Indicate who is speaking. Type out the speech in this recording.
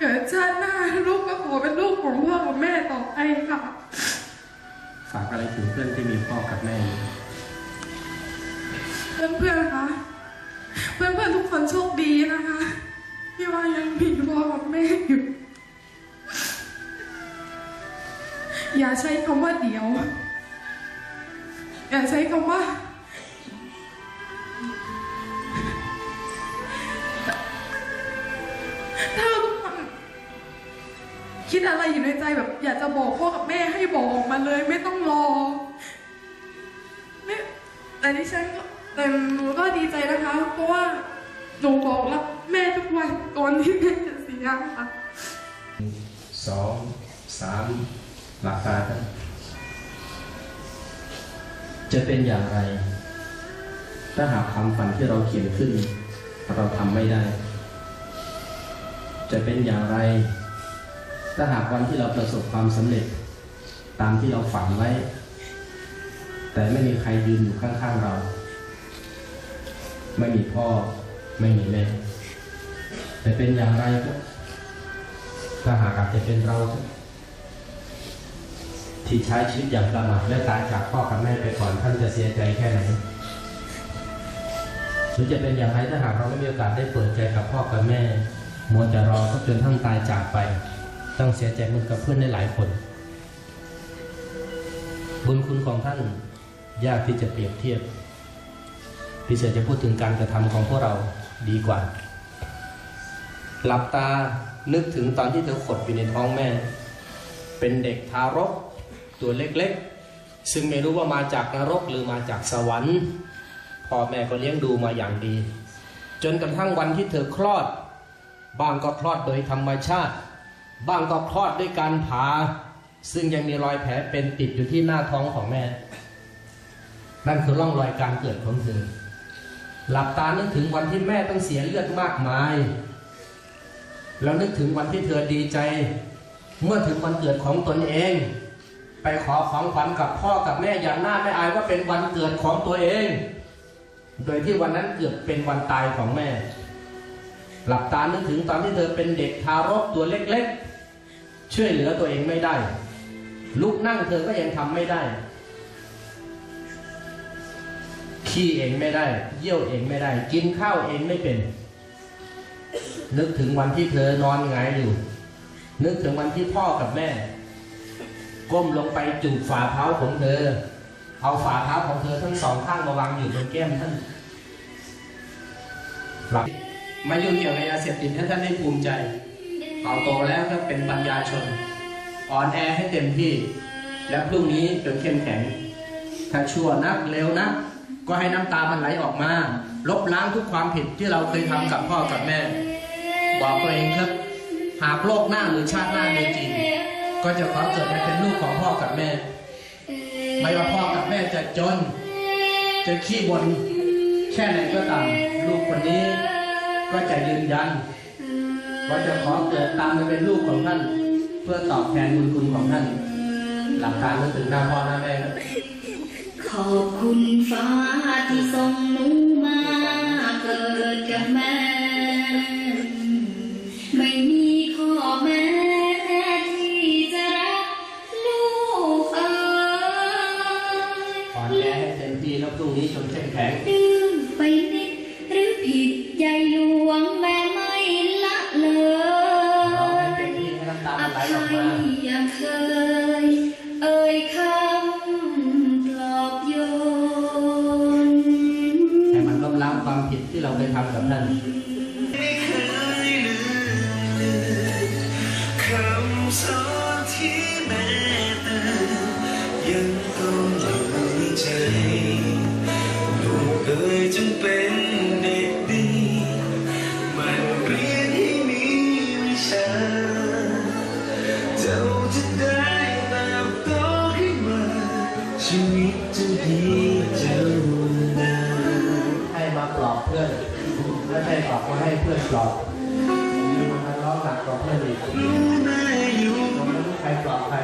Speaker 1: เกิดชาติหน้าลูกก็ขอเป็นลูกของพ่อกับแม่ต่อไปค่ะ
Speaker 2: ฝากอะไรถึงเพื่อนที่มีพ่อกับแม่อยู่
Speaker 1: เพื่อนๆคะเพื่อนๆทุกคนโชคดีนะคะ ที่ว่ายังมีพ่อกับแม่อยู่ อย่าใช้คำว่าเดี๋ยว อย่าใช้คำว่า คิดอะไรอยู่ในใจแบบอยากจะบอกพ่อกับแม่ให้บอกออกมาเลยไม่ต้องรอไม่แต่ดิฉันก็แต่หนูก็ดีใจนะคะ เพราะว่าหนูบอกรักแม่ทุกวันก่อนที่แม่จะเสียค่ะ
Speaker 2: สองสามหลับตาครับจะเป็นอย่างไร ถ้าหากความฝันที่เราเขียนขึ้น เราทำไม่ได้ จะเป็นอย่างไร ถ้าหากวันที่เราประสบความสำเร็จ ตามที่เราฝันไว้ แต่ไม่มีใครยืนอยู่ข้างๆเรา ไม่มีพ่อไม่มีแม่จะเป็นอย่างไรครับถ้าหากอาจจะเป็นเรา ที่ใช้ชีวิตอย่างประมาทและตายจากพ่อกับแม่ไปก่อนท่านจะเสียใจแค่ไหนหรือจะเป็นอย่างไรถ้าหากเราไม่มีโอกาสได้เปิดใจกับพ่อกับแม่มัวแต่รอก็จนท่านตายจากไป ต้องเสียใจมือนกับเพื่อนได้หลายคน บุญคุณของท่านยากที่จะเปรียบเทียบ พิเศษจะพูดถึงการกระทำของพวกเราดีกว่า หลับตานึกถึงตอนที่เธอขดอยู่ในท้องแม่ เป็นเด็กทารกตัวเล็กๆ ซึ่งไม่รู้ว่ามาจากนรกหรือมาจากสวรรค์พ่อแม่ก็เลี้ยงดูมาอย่างดี จนกระทั่งวันที่เธอคลอด บางก็คลอดโดยธรรมชาติ บางก็คลอดด้วยการผ่าซึ่งยังมีรอยแผลเป็นติดอยู่ที่หน้าท้องของแม่ นั่นคือร่องรอยการเกิดของเธอ หลับตานึกถึงวันที่แม่ต้องเสียเลือดมากมาย แล้วนึกถึงวันที่เธอดีใจ เมื่อถึงวันเกิดของตนเอง ไปขอของขวัญกับพ่อกับแม่อย่างน่าไม่อายว่าเป็นวันเกิดของตัวเอง โดยที่วันนั้นเกือบเป็นวันตายของแม่ หลับตานึกถึงตอนที่เธอเป็นเด็กทารกตัวเล็กๆ ช่วยเหลือตัวเองไม่ได้ ลุกนั่งเธอก็ยังทำไม่ได้ ขี้เองไม่ได้ เยี่ยวเองไม่ได้ กินข้าวเองไม่เป็น นึกถึงวันที่เธอนอนหงายอยู่ นึกถึงวันที่พ่อกับแม่ ก้มลงไปจูบฝ่าเท้าของเธอ เอาฝ่าเท้าของเธอทั้งสองข้างมาวางอยู่บนแก้มท่านหลับ ไม่ยุ่งเกี่ยวกับยาเสพติดให้ท่านได้ภูมิใจเอาโตแล้วก็เป็นปัญญาชน อ่อนแอให้เต็มที่ และพรุ่งนี้จนเข้มแข็ง ถ้าชั่วนักเร็วนัก ก็ให้น้ำตามันไหลออกมา ลบล้างทุกความผิดที่เราเคยทำกับพ่อกับแม่ บอกตัวเองครับ หากโลกหน้าหรือชาติหน้ามีจริง ก็จะขอเกิดให้เป็นลูกของพ่อกับแม่ ไม่ว่าพ่อกับแม่จะจน จะขี้บ่นแค่ไหนก็ตาม ลูกคนนี้ ก็จะยืนยันว่าจะขอเกิดตามมาเป็นลูกของท่าน เพื่อตอบแทนบุญคุณของท่าน หลักการนึกถึงหน้าพ่อหน้าแม่ครับ
Speaker 3: ขอบคุณฟ้าที่ส่งหนูมาเกิดกับแม่
Speaker 2: ความ
Speaker 3: ผิด
Speaker 2: ก็ให้เพื่
Speaker 3: อ
Speaker 2: น
Speaker 3: ปลอบยืน
Speaker 2: มาร้
Speaker 4: องหนังกว่เพื่อนอีกผมไม่รู้
Speaker 2: ใครปลอบใคร